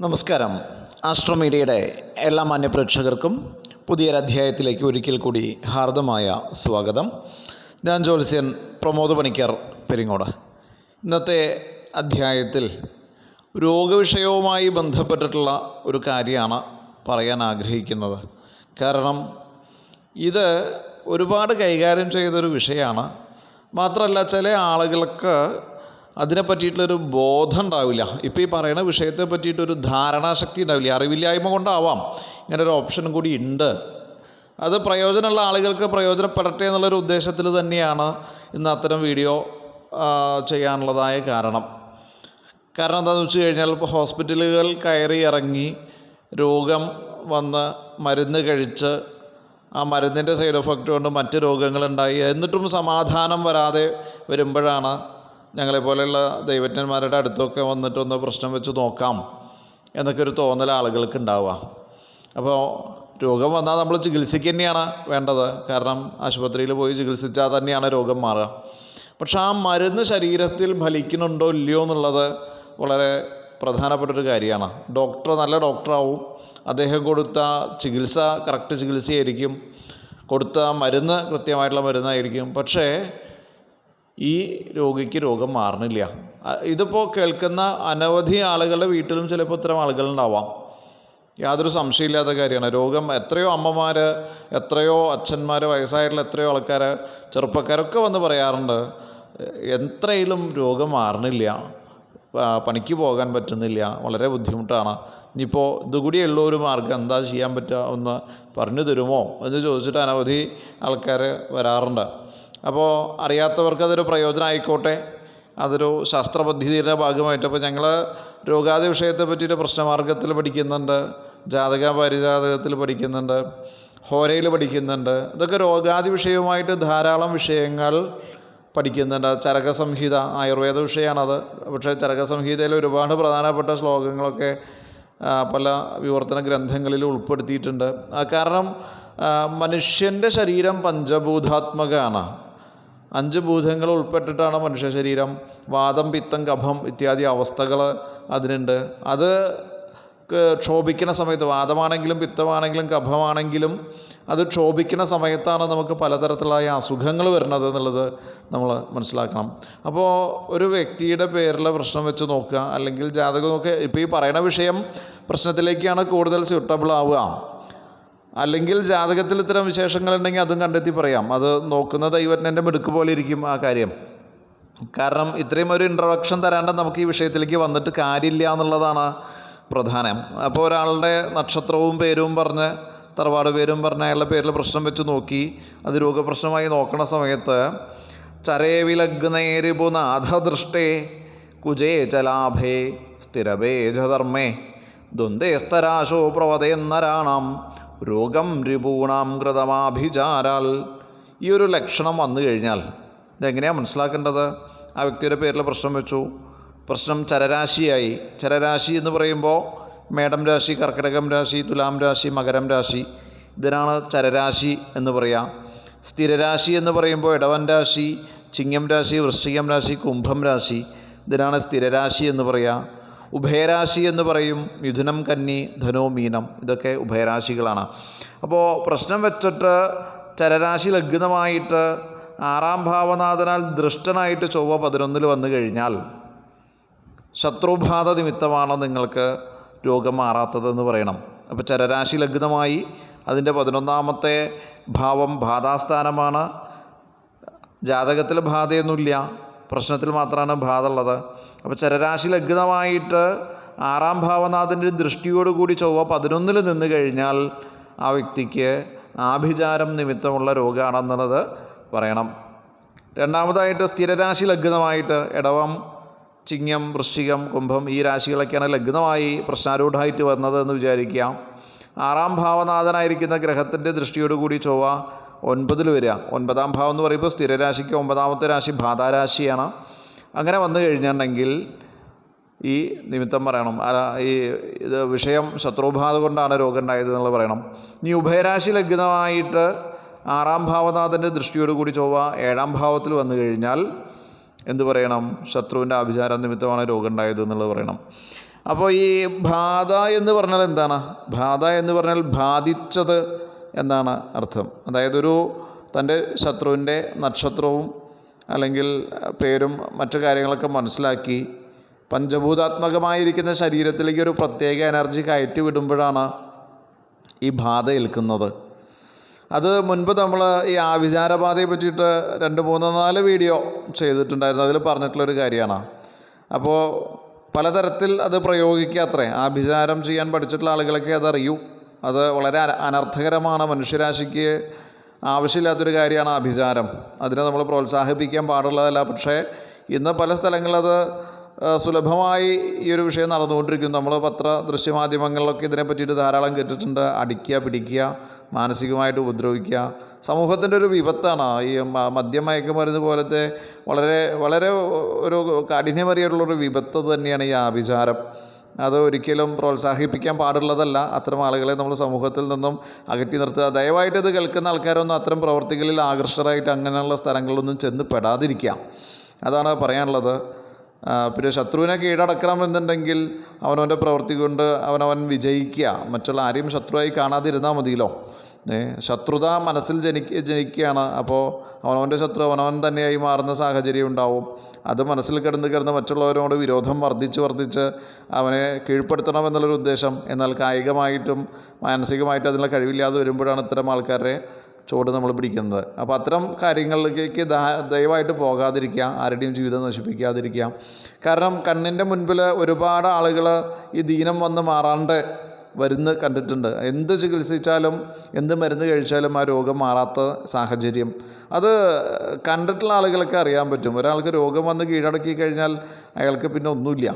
നമസ്കാരം. ആസ്ട്രോമീഡിയയുടെ എല്ലാ മാന്യപ്രേക്ഷകർക്കും പുതിയൊരധ്യായത്തിലേക്ക് ഒരിക്കൽ കൂടി ഹാർദമായ സ്വാഗതം. ഞാൻ ജ്യോത്സ്യൻ പ്രമോദ് പണിക്കർ പെരിങ്ങോട്. ഇന്നത്തെ അധ്യായത്തിൽ രോഗവിഷയവുമായി ബന്ധപ്പെട്ടിട്ടുള്ള ഒരു കാര്യമാണ് പറയാൻ ആഗ്രഹിക്കുന്നത്. കാരണം ഇത് ഒരുപാട് കൈകാര്യം ചെയ്തൊരു വിഷയമാണ്. മാത്രമല്ല ചില ആളുകൾക്ക് അതിനെ പറ്റിയിട്ടുള്ളൊരു ബോധം ഉണ്ടാവില്ല ഇപ്പോൾ ഈ പറയുന്ന വിഷയത്തെ പറ്റിയിട്ടൊരു ധാരണാശക്തി ഉണ്ടാവില്ല. അറിവില്ലായ്മ കൊണ്ടാവാം. ഇങ്ങനെ ഒരു ഓപ്ഷൻ കൂടി ഉണ്ട്. അത് പ്രയോജനമുള്ള ആളുകൾക്ക് പ്രയോജനപ്പെടട്ടെ എന്നുള്ളൊരു ഉദ്ദേശത്തിൽ തന്നെയാണ് ഇന്ന് അത്തരം വീഡിയോ ചെയ്യാനുള്ളതായ കാരണം. കാരണം എന്താണെന്ന് വെച്ച് കഴിഞ്ഞാൽ ഇപ്പോൾ ഹോസ്പിറ്റലുകൾ കയറി ഇറങ്ങി രോഗം വന്ന് മരുന്ന് കഴിച്ച് ആ മരുന്നിന്റെ സൈഡ് എഫക്റ്റ് കൊണ്ട് മറ്റ് രോഗങ്ങളുണ്ടായി. എന്നിട്ടും സമാധാനം വരാതെ വരുമ്പോഴാണ് ഞങ്ങളെപ്പോലെയുള്ള ദൈവജ്ഞന്മാരുടെ അടുത്തൊക്കെ വന്നിട്ടൊന്ന് പ്രശ്നം വെച്ച് നോക്കാം എന്നൊക്കെ ഒരു തോന്നൽ ആളുകൾക്ക് ഉണ്ടാവുക അപ്പോൾ രോഗം വന്നാൽ നമ്മൾ ചികിത്സയ്ക്ക് തന്നെയാണ് വേണ്ടത്. കാരണം ആശുപത്രിയിൽ പോയി ചികിത്സിച്ചാൽ തന്നെയാണ് രോഗം മാറുക. പക്ഷെ ആ മരുന്ന് ശരീരത്തിൽ ഫലിക്കുന്നുണ്ടോ ഇല്ലയോ എന്നുള്ളത് വളരെ പ്രധാനപ്പെട്ടൊരു കാര്യമാണ്. ഡോക്ടർ നല്ല ഡോക്ടറാവും. അദ്ദേഹം കൊടുത്ത ചികിത്സ കറക്റ്റ് ചികിത്സയായിരിക്കും. കൊടുത്ത മരുന്ന് കൃത്യമായിട്ടുള്ള മരുന്നായിരിക്കും. പക്ഷേ ഈ രോഗിക്ക് രോഗം മാറണില്ല. ഇതിപ്പോൾ കേൾക്കുന്ന അനവധി ആളുകളുടെ വീട്ടിലും ചിലപ്പോൾ ഇത്തരം ആളുകളുണ്ടാവാം. യാതൊരു സംശയമില്ലാത്ത കാര്യമാണ്. രോഗം എത്രയോ അമ്മമാർ എത്രയോ അച്ഛന്മാർ വയസ്സായിട്ടുള്ള എത്രയോ ആൾക്കാർ ചെറുപ്പക്കാരൊക്കെ വന്ന് പറയാറുണ്ട് എത്രയിലും രോഗം മാറണില്ല. പണിക്ക് പോകാൻ പറ്റുന്നില്ല. വളരെ ബുദ്ധിമുട്ടാണ്. ഇനിയിപ്പോൾ ഇതുകൂടിയുള്ള ഒരു മാർഗം എന്താ ചെയ്യാൻ പറ്റുക ഒന്ന് പറഞ്ഞു തരുമോ? എന്ന് ചോദിച്ചിട്ട് അനവധി ആൾക്കാർ വരാറുണ്ട്. അപ്പോൾ അറിയാത്തവർക്ക് അതൊരു പ്രയോജനം ആയിക്കോട്ടെ അതൊരു ശാസ്ത്രപദ്ധതിയുടെ ഭാഗമായിട്ട്. അപ്പോൾ ഞങ്ങൾ രോഗാതി വിഷയത്തെ പറ്റിയിട്ട് പ്രശ്നമാർഗത്തിൽ പഠിക്കുന്നുണ്ട്. ജാതക പരിജാതകത്തിൽ പഠിക്കുന്നുണ്ട്. ഹോരയിൽ പഠിക്കുന്നുണ്ട്. ഇതൊക്കെ രോഗാതി വിഷയവുമായിട്ട് ധാരാളം വിഷയങ്ങൾ പഠിക്കുന്നുണ്ട്. ചരകസംഹിത ആയുർവേദ വിഷയമാണത്. പക്ഷേ ചരകസംഹിതയിൽ ഒരുപാട് പ്രധാനപ്പെട്ട ശ്ലോകങ്ങളൊക്കെ പല വിവർത്തന ഗ്രന്ഥങ്ങളിൽ ഉൾപ്പെടുത്തിയിട്ടുണ്ട്. കാരണം മനുഷ്യന്റെ ശരീരം പഞ്ചഭൂതാത്മകമാണ് അഞ്ച് ഭൂതങ്ങൾ ഉൾപ്പെട്ടിട്ടാണ് മനുഷ്യ ശരീരം വാദം പിത്തം കഫം ഇത്യാദി അവസ്ഥകൾ അതിനുണ്ട്. അത് ക്ഷോഭിക്കുന്ന സമയത്ത് വാദമാണെങ്കിലും പിത്തമാണെങ്കിലും കഫമാണെങ്കിലും അത് ക്ഷോഭിക്കുന്ന സമയത്താണ് നമുക്ക് പലതരത്തിലായ അസുഖങ്ങൾ വരുന്നത് എന്നുള്ളത് നമ്മൾ മനസ്സിലാക്കണം. അപ്പോൾ ഒരു വ്യക്തിയുടെ പേരിലെ പ്രശ്നം വെച്ച് നോക്കുക അല്ലെങ്കിൽ ജാതകം നോക്കുക. ഇപ്പോൾ ഈ പറയുന്ന വിഷയം പ്രശ്നത്തിലേക്കാണ് കൂടുതൽ സ്യൂട്ടബിൾ ആവുക. അല്ലെങ്കിൽ ജാതകത്തിൽ ഇത്തരം വിശേഷങ്ങളുണ്ടെങ്കിൽ അതും കണ്ടെത്തി പറയാം. അത് നോക്കുന്ന ദൈവജ്ഞന്റെ മിടുക്ക് പോലെ ഇരിക്കും ആ കാര്യം. കാരണം ഇത്രയും ഒരു ഇൻട്രൊഡക്ഷൻ തരാണ്ട് നമുക്ക് ഈ വിഷയത്തിലേക്ക് വന്നിട്ട് കാര്യമില്ല എന്നുള്ളതാണ് പ്രധാനം. അപ്പോൾ ഒരാളുടെ നക്ഷത്രവും പേരും പറഞ്ഞ് തറവാട് പേരും പറഞ്ഞ് അയാളുടെ പേരിൽ പ്രശ്നം വെച്ച് നോക്കി. അത് രോഗപ്രശ്നമായി നോക്കണ സമയത്ത് ചരേവിലഗ്നേരിപുനാഥദൃഷ്ടേ കുജേ ചലാഭേ സ്ഥിരബേജധർമ്മേ ദ്വന്ദ്വേസ്തരാശോ പ്രവതയെന്നരാണാം രോഗം രിപൂണാം കൃതമാഭിചാരാൽ. ഈ ഒരു ലക്ഷണം വന്നു കഴിഞ്ഞാൽ ഇതെങ്ങനെയാണ് മനസ്സിലാക്കേണ്ടത്? ആ വ്യക്തിയുടെ പേരിൽ പ്രശ്നം വെച്ചു. പ്രശ്നം ചരരാശിയായി. ചരരാശി എന്ന് പറയുമ്പോൾ മേടം രാശി കർക്കിടകം രാശി തുലാം രാശി മകരം രാശി. ഇതിനാണ് ചരരാശി എന്ന് പറയാം. സ്ഥിരരാശി എന്ന് പറയുമ്പോൾ ഇടവൻ രാശി ചിങ്ങം രാശി വൃശ്ചികം രാശി കുംഭം രാശി. ഇതിനാണ് സ്ഥിരരാശി എന്ന് പറയാം. ഉഭയരാശി എന്ന് പറയും. മിഥുനം കന്നി ധനോ മീനം. ഇതൊക്കെ ഉഭയരാശികളാണ്. അപ്പോൾ പ്രശ്നം വെച്ചിട്ട് ചരരാശി ലഗ്നമായിട്ട് ആറാം ഭാവനാഥനാൽ ദൃഷ്ടനായിട്ട് ചൊവ്വ പതിനൊന്നിൽ വന്നു കഴിഞ്ഞാൽ ശത്രുബാധ നിമിത്തമാണ് നിങ്ങൾക്ക് രോഗം മാറാത്തതെന്ന് പറയണം. അപ്പോൾ ചരരാശി ലഗ്നമായി. അതിന്റെ പതിനൊന്നാമത്തെ ഭാവം ബാധാസ്ഥാനമാണ്. ജാതകത്തിൽ ബാധയൊന്നുമില്ല. പ്രശ്നത്തിൽ മാത്രമാണ് ബാധ ഉള്ളത് അപ്പോൾ ചരരാശി ലഗ്നമായിട്ട് ആറാം ഭാവനാഥന്റെ ദൃഷ്ടിയോടുകൂടി ചൊവ്വ പതിനൊന്നിൽ നിന്ന് കഴിഞ്ഞാൽ ആ വ്യക്തിക്ക് ആഭിചാരം നിമിത്തമുള്ള രോഗമാണെന്നുള്ളത് പറയണം. രണ്ടാമതായിട്ട് സ്ഥിരരാശി ലഗ്നമായിട്ട് ഇടവം ചിങ്ങം വൃശ്ചികം കുംഭം ഈ രാശികളൊക്കെയാണ് ലഗ്നമായി പ്രശ്നാരൂഢമായിട്ട് വന്നത് എന്ന് വിചാരിക്കാം ആറാം ഭാവനാഥനായിരിക്കുന്ന ഗ്രഹത്തിന്റെ ദൃഷ്ടിയോടുകൂടി ചൊവ്വ ഒൻപതിൽ വരിക. ഒൻപതാം ഭാവം എന്ന് പറയുമ്പോൾ സ്ഥിരരാശിക്ക് ഒമ്പതാമത്തെ രാശി ബാധാരാശിയാണ് അങ്ങനെ വന്നു കഴിഞ്ഞിട്ടുണ്ടെങ്കിൽ ഈ നിമിത്തം പറയണം. ഈ ഇത് വിഷയം ശത്രുബാധ കൊണ്ടാണ് രോഗം ഉണ്ടായത് എന്നുള്ളത് പറയണം. ഇനി ഉഭയരാശി ലഗ്നമായിട്ട് ആറാം ഭാവനാഥന്റെ ദൃഷ്ടിയോടുകൂടി ചൊവ്വ ഏഴാം ഭാവത്തിൽ വന്നു കഴിഞ്ഞാൽ എന്ത് പറയണം? ശത്രുവിന്റെ ആഭിചാര നിമിത്തമാണ് രോഗം ഉണ്ടായത് എന്നുള്ളത് പറയണം. അപ്പോൾ ഈ ബാധ എന്ന് പറഞ്ഞാൽ എന്താണ്? ബാധ എന്ന് പറഞ്ഞാൽ ബാധിച്ചത് എന്നാണ് അർത്ഥം. അതായത് ഒരു തന്റെ ശത്രുവിന്റെ നക്ഷത്രവും അല്ലെങ്കിൽ പേരും മറ്റു കാര്യങ്ങളൊക്കെ മനസ്സിലാക്കി പഞ്ചഭൂതാത്മകമായിരിക്കുന്ന ശരീരത്തിലേക്ക് ഒരു പ്രത്യേക എനർജി കയറ്റി വിടുമ്പോഴാണ് ഈ ബാധ ഏൽക്കുന്നത്. അത് മുൻപ് നമ്മൾ ഈ ആവിചാരബാധയെ പറ്റിയിട്ട് രണ്ട് മൂന്ന് നാല് വീഡിയോ ചെയ്തിട്ടുണ്ടായിരുന്നു. അതിൽ പറഞ്ഞിട്ടുള്ളൊരു കാര്യമാണ്. അപ്പോൾ പലതരത്തിൽ അത് പ്രയോഗിക്കുക അത്രേ ആഭിചാരം ചെയ്യാൻ പഠിച്ചിട്ടുള്ള ആളുകളൊക്കെ അതറിയൂ. അത് വളരെ അന- അനർത്ഥകരമാണ്. മനുഷ്യരാശിക്ക് ആവശ്യമില്ലാത്തൊരു കാര്യമാണ് അഭിചാരം. അതിനെ നമ്മൾ പ്രോത്സാഹിപ്പിക്കാൻ പാടുള്ളതല്ല. പക്ഷേ ഇന്ന് പല സ്ഥലങ്ങളത് സുലഭമായി ഈ ഒരു വിഷയം നടന്നുകൊണ്ടിരിക്കുന്നു. നമ്മൾ പത്ര ദൃശ്യമാധ്യമങ്ങളിലൊക്കെ ഇതിനെ പറ്റിയിട്ട് ധാരാളം കേട്ടിട്ടുണ്ട്. അടിക്കുക പിടിക്കുക മാനസികമായിട്ട് ഉപദ്രവിക്കുക. സമൂഹത്തിന്റെ ഒരു വിപത്താണ്. ഈ മദ്യം മയക്കുമരുന്ന് പോലത്തെ വളരെ വളരെ ഒരു കാഠിന്യമേറിയിട്ടുള്ളൊരു വിപത്ത് തന്നെയാണ് ഈ ആഭിചാരം. അത് ഒരിക്കലും പ്രോത്സാഹിപ്പിക്കാൻ പാടുള്ളതല്ല. അത്തരം ആളുകളെ നമ്മൾ സമൂഹത്തിൽ നിന്നും അകറ്റി നിർത്തുക. ദയവായിട്ട് ഇത് കേൾക്കുന്ന ആൾക്കാരൊന്നും അത്തരം പ്രവർത്തികളിൽ ആകർഷകരായിട്ട് അങ്ങനെയുള്ള സ്ഥലങ്ങളിലൊന്നും ചെന്ന് പെടാതിരിക്കുക. അതാണ് പറയാനുള്ളത്. പിന്നെ ശത്രുവിനെ കീഴടക്കണമെന്നുണ്ടെങ്കിൽ അവനവന്റെ പ്രവൃത്തി കൊണ്ട് അവനവൻ വിജയിക്കുക. മറ്റുള്ള ആരെയും ശത്രുവായി കാണാതിരുന്നാൽ മതിയല്ലോ. ശത്രുത മനസ്സിൽ ജനിക്ക ജനിക്കുകയാണ്. അപ്പോൾ അവനവന്റെ ശത്രു അവനവൻ തന്നെയായി മാറുന്ന സാഹചര്യം ഉണ്ടാവും. അത് മനസ്സിൽ കിടന്ന് കിടന്ന് മറ്റുള്ളവരോട് വിരോധം വർദ്ധിച്ച് വർദ്ധിച്ച് അവനെ കീഴ്പ്പെടുത്തണം എന്നുള്ളൊരു ഉദ്ദേശം. എന്നാൽ കായികമായിട്ടും മാനസികമായിട്ടും അതിനുള്ള കഴിവില്ലാതെ വരുമ്പോഴാണ് ഇത്തരം ആൾക്കാരെ ചുവട് നമ്മൾ പിടിക്കുന്നത്. അപ്പോൾ അത്തരം കാര്യങ്ങളിലേക്ക് ദയവായിട്ട് പോകാതിരിക്കുക. ആരുടെയും ജീവിതം നശിപ്പിക്കാതിരിക്കുക. കാരണം കണ്ണിന്റെ മുൻപിൽ ഒരുപാട് ആളുകൾ ഈ ദീനം വന്ന് മാറാണ്ട് വരുന്ന കണ്ടിട്ടുണ്ട്. എന്ത് ചികിത്സിച്ചാലും എന്ത് മരുന്ന് കഴിച്ചാലും ആ രോഗം മാറാത്ത സാഹചര്യം. അത് കണ്ടിട്ടുള്ള ആളുകൾക്ക് അറിയാൻ പറ്റും. ഒരാൾക്ക് രോഗം വന്ന് കീഴടക്കി കഴിഞ്ഞാൽ അയാൾക്ക് പിന്നെ ഒന്നുമില്ല?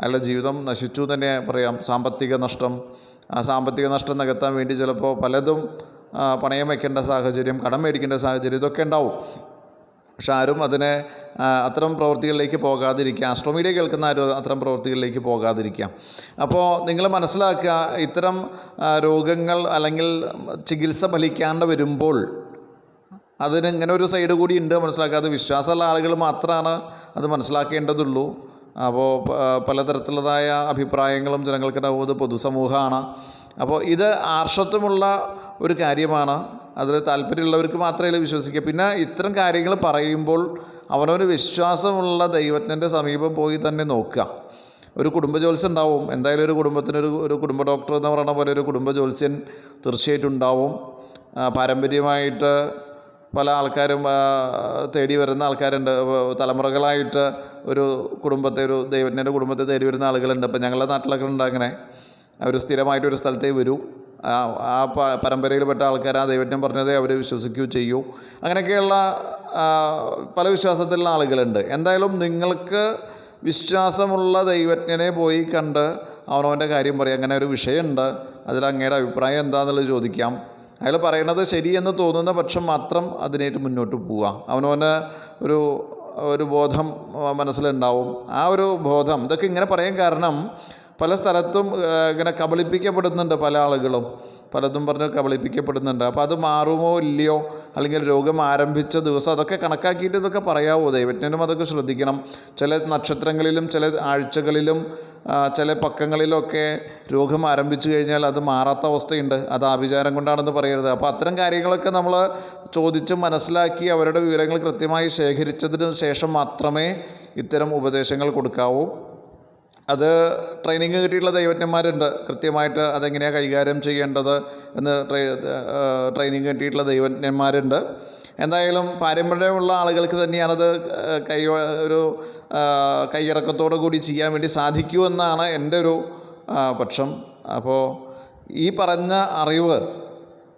അയാളുടെ ജീവിതം നശിച്ചു തന്നെ പറയാം. സാമ്പത്തിക നഷ്ടം. ആ സാമ്പത്തിക നഷ്ടം നികത്താൻ വേണ്ടി ചിലപ്പോൾ പലതും പണയം വയ്ക്കേണ്ട സാഹചര്യം കടം മേടിക്കേണ്ട സാഹചര്യം ഇതൊക്കെ ഉണ്ടാവും. പക്ഷെ ആരും അതിനെ അത്തരം പ്രവൃത്തികളിലേക്ക് പോകാതിരിക്കുക ആസ്ട്രോമീഡിയ കേൾക്കുന്ന ആരും അത്തരം പ്രവൃത്തികളിലേക്ക് പോകാതിരിക്കുക അപ്പോൾ നിങ്ങൾ മനസ്സിലാക്കുക ഇത്തരം രോഗങ്ങൾ അല്ലെങ്കിൽ ചികിത്സ ഫലിക്കാണ്ട് വരുമ്പോൾ അതിന് ഇങ്ങനെ ഒരു സൈഡ് കൂടി ഉണ്ട് മനസ്സിലാക്കുക. അത് വിശ്വാസമുള്ള ആളുകൾ മാത്രമാണ് അത് മനസ്സിലാക്കേണ്ടതുള്ളൂ. അപ്പോൾ പലതരത്തിലുള്ളതായ അഭിപ്രായങ്ങളും ജനങ്ങൾക്കിടാവുന്നത് പൊതുസമൂഹമാണ്. അപ്പോൾ ഇത് ആർഷത്വമുള്ള ഒരു കാര്യമാണ്. അതിൽ താല്പര്യമുള്ളവർക്ക് മാത്രമേ വിശ്വസിക്കുക പിന്നെ ഇത്തരം കാര്യങ്ങൾ പറയുമ്പോൾ അവനവന് വിശ്വാസമുള്ള ദൈവജ്ഞന്റെ സമീപം പോയി തന്നെ നോക്കുക. ഒരു കുടുംബ ജ്യോത്സ്യം ഉണ്ടാവും. എന്തായാലും ഒരു കുടുംബത്തിനൊരു ഒരു കുടുംബ ഡോക്ടർ എന്ന് പറയുന്ന പോലെ ഒരു കുടുംബ ജ്യോത്സ്യൻ തീർച്ചയായിട്ടും ഉണ്ടാവും. പാരമ്പര്യമായിട്ട് പല ആൾക്കാരും തേടി വരുന്ന ആൾക്കാരുണ്ട്. തലമുറകളായിട്ട് ഒരു കുടുംബത്തെ ഒരു ദൈവജ്ഞന്റെ കുടുംബത്തെ തേടി വരുന്ന ആളുകളുണ്ട്. അപ്പോൾ ഞങ്ങളുടെ നാട്ടിലൊക്കെ ഉണ്ട് അങ്ങനെ. അവർ സ്ഥിരമായിട്ട് ഒരു സ്ഥലത്തേക്ക് വരൂ. ആ പരമ്പരയിൽപ്പെട്ട ആൾക്കാർ ആ ദൈവജ്ഞം പറഞ്ഞതേ അവർ വിശ്വസിക്കുകയോ ചെയ്യൂ. അങ്ങനെയൊക്കെയുള്ള പല വിശ്വാസത്തിലുള്ള ആളുകളുണ്ട്. എന്തായാലും നിങ്ങൾക്ക് വിശ്വാസമുള്ള ദൈവജ്ഞനെ പോയി കണ്ട് അവനവന്റെ കാര്യം പറയും. അങ്ങനെ ഒരു വിഷയമുണ്ട്. അതിൽ അങ്ങയുടെ അഭിപ്രായം എന്താണെന്നുള്ളത് ചോദിക്കാം. അയാൾ പറയുന്നത് ശരിയെന്ന് തോന്നുന്ന പക്ഷം മാത്രം അതിനായിട്ട് മുന്നോട്ട് പോവാം. അവനവന് ഒരു ഒരു ബോധം മനസ്സിലുണ്ടാവും. ആ ഒരു ബോധം ഇതൊക്കെ ഇങ്ങനെ പറയാൻ കാരണം പല സ്ഥലത്തും ഇങ്ങനെ കബളിപ്പിക്കപ്പെടുന്നുണ്ട് പല ആളുകളും. പലതും പറഞ്ഞ് കബളിപ്പിക്കപ്പെടുന്നുണ്ട്. അപ്പോൾ അത് മാറുമോ ഇല്ലയോ? അല്ലെങ്കിൽ രോഗം ആരംഭിച്ച ദിവസം അതൊക്കെ കണക്കാക്കിയിട്ട് ഇതൊക്കെ പറയാവോ? ദൈവജ്ഞനും അതൊക്കെ ശ്രദ്ധിക്കണം. ചില നക്ഷത്രങ്ങളിലും ചില ആഴ്ചകളിലും ചില പക്കങ്ങളിലൊക്കെ രോഗം ആരംഭിച്ചു കഴിഞ്ഞാൽ അത് മാറാത്ത അവസ്ഥയുണ്ട്. അത് ആഭിചാരം കൊണ്ടാണെന്ന് പറയരുത്. അപ്പോൾ അത്തരം കാര്യങ്ങളൊക്കെ നമ്മൾ ചോദിച്ച് മനസ്സിലാക്കി അവരുടെ വിവരങ്ങൾ കൃത്യമായി ശേഖരിച്ചതിന് ശേഷം മാത്രമേ ഇത്തരം ഉപദേശങ്ങൾ കൊടുക്കാവൂ. അത് ട്രെയിനിങ് കിട്ടിയിട്ടുള്ള ദൈവജ്ഞന്മാരുണ്ട്. കൃത്യമായിട്ട് അതെങ്ങനെയാണ് കൈകാര്യം ചെയ്യേണ്ടത് എന്ന് ട്രൈ ട്രെയിനിങ് കിട്ടിയിട്ടുള്ള ദൈവജ്ഞന്മാരുണ്ട്. എന്തായാലും പാരമ്പര്യമുള്ള ആളുകൾക്ക് തന്നെയാണത് കൈ ഒരു കൈയിറക്കത്തോടു കൂടി ചെയ്യാൻ വേണ്ടി സാധിക്കുമെന്നാണ് എന്റെ ഒരു പക്ഷം. അപ്പോൾ ഈ പറഞ്ഞ അറിവ്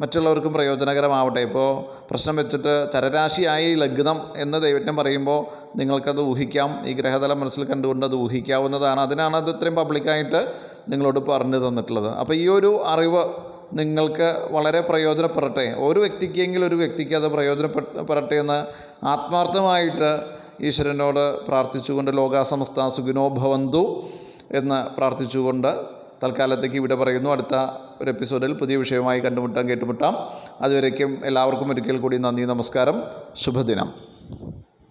മറ്റുള്ളവർക്കും പ്രയോജനകരമാവട്ടെ. ഇപ്പോൾ പ്രശ്നം വെച്ചിട്ട് ചരരാശിയായി ലഗ്നം എന്ന് ദൈവജ്ഞം പറയുമ്പോൾ നിങ്ങൾക്കത് ഊഹിക്കാം. ഈ ഗ്രഹതലം മനസ്സിൽ കണ്ടുകൊണ്ട് അത് ഊഹിക്കാവുന്നതാണ്. അതിനാണ് അത് ഇത്രയും പബ്ലിക്കായിട്ട് നിങ്ങളോട് പറഞ്ഞു തന്നിട്ടുള്ളത്. അപ്പോൾ ഈ ഒരു അറിവ് നിങ്ങൾക്ക് വളരെ പ്രയോജനപ്പെടട്ടെ. ഒരു വ്യക്തിക്കെങ്കിലും ഒരു വ്യക്തിക്ക് അത് പ്രയോജനപ്പെടട്ടെ എന്ന് ആത്മാർത്ഥമായിട്ട് ഈശ്വരനോട് പ്രാർത്ഥിച്ചുകൊണ്ട് ലോകാസമസ്ത സുഖിനോ ഭവന്തു എന്ന് പ്രാർത്ഥിച്ചുകൊണ്ട് തൽക്കാലത്തേക്ക് ഇവിടെ പറയുന്നു. അടുത്ത ഒരു എപ്പിസോഡിൽ പുതിയ വിഷയവുമായി കണ്ടുമുട്ടാം കേട്ടുമുട്ടാം. അതുവരേക്കും എല്ലാവർക്കും ഒരിക്കൽ കൂടി നന്ദി നമസ്കാരം. ശുഭദിനം.